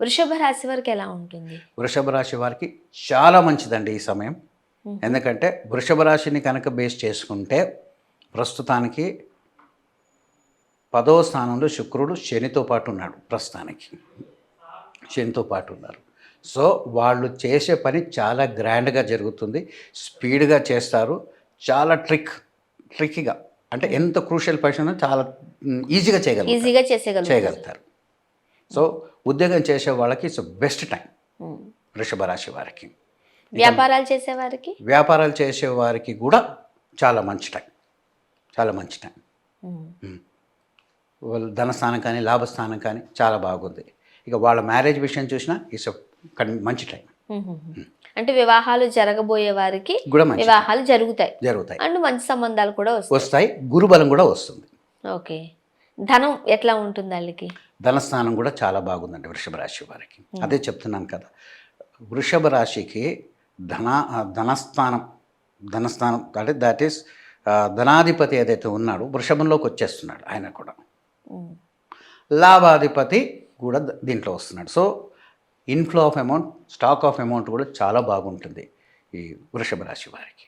వృషభ రాశి వారికి ఎలా ఉంటుంది? వృషభ రాశి వారికి చాలా మంచిదండి ఈ సమయం. ఎందుకంటే వృషభ రాశిని కనుక బేస్ చేసుకుంటే ప్రస్తుతానికి పదవ స్థానంలో శుక్రుడు శనితో పాటు ఉన్నాడు ప్రస్తుతానికి. శనితో పాటు ఉన్నారు. సో వాళ్ళు చేసే పని చాలా గ్రాండ్గా జరుగుతుంది. స్పీడ్గా చేస్తారు. చాలా ట్రిక్ ట్రిక్గా అంటే ఎంత క్రూషియల్ పర్సన్ చాలా ఈజీగా చేయగలరు ఈజీగా చేయగలుగుతారు. సో ఉద్యోగం చేసే వాళ్ళకి ఇట్స్ బెస్ట్ టైం. వృషభ రాశి వారికి. వ్యాపారాలు చేసేవారికి వ్యాపారాలు చేసే వారికి కూడా చాలా మంచి టైం. చాలా మంచి టైం. ధనస్థానం కానీ లాభస్థానం కానీ చాలా బాగుంది. ఇక వాళ్ళ మ్యారేజ్ విషయం చూసినా ఇట్స్ మంచి టైం. అంటే వివాహాలు జరగబోయే వారికి కూడా మంచి వివాహాలు జరుగుతాయి. జరుగుతాయి. అండ్ మంచి సంబంధాలు కూడా వస్తాయి. గురుబలం కూడా వస్తుంది. ఓకే. ధనం ఎట్లా ఉంటుంది వాళ్ళకి? ధనస్థానం కూడా చాలా బాగుందండి వృషభ రాశి వారికి. అదే చెప్తున్నాను కదా. వృషభ రాశికి ధన ధనస్థానం ధనస్థానం అంటే దట్ ఈస్ ధనాధిపతి ఏదైతే ఉన్నాడో వృషభంలోకి వచ్చేస్తున్నాడు ఆయన కూడా. లాభాధిపతి కూడా దీంట్లో వస్తున్నాడు. So inflow of amount stock of amount కూడా చాలా బాగుంటుంది ఈ వృషభ రాశి వారికి.